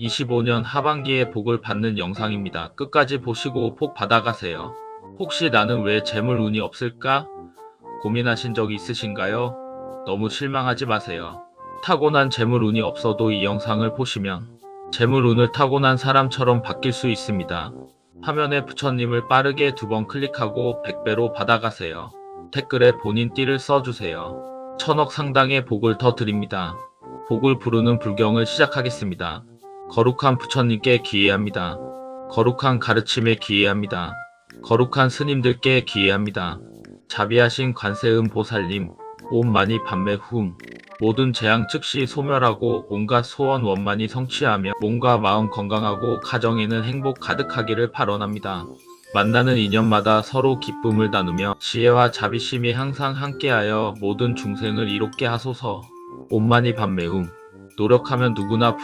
25년 하반기에 복을 받는 영상입니다. 끝까지 보시고 복 받아가세요. 혹시 나는 왜 재물 운이 없을까? 고민하신 적 있으신가요? 너무 실망하지 마세요. 타고난 재물 운이 없어도 이 영상을 보시면 재물 운을 타고난 사람처럼 바뀔 수 있습니다. 화면에 부처님을 빠르게 두 번 클릭하고 100배로 받아가세요. 댓글에 본인 띠를 써주세요. 천억 상당의 복을 더 드립니다. 복을 부르는 불경을 시작하겠습니다. 거룩한 부처님께 기회합니다. 거룩한 가르침에 기회합니다. 거룩한 스님들께 기회합니다. 자비하신 관세음 보살님, 온 많이 판매 훔, 모든 재앙 즉시 소멸하고 온갖 소원 원만히 성취하며 몸과 마음 건강하고 가정에는 행복 가득하기를 발언합니다. 만나는 인연마다 서로 기쁨을 나누며 지혜와 자비심이 항상 함께하여 모든 중생을 이롭게 하소서. 온만이 판매음, 노력하면 누구나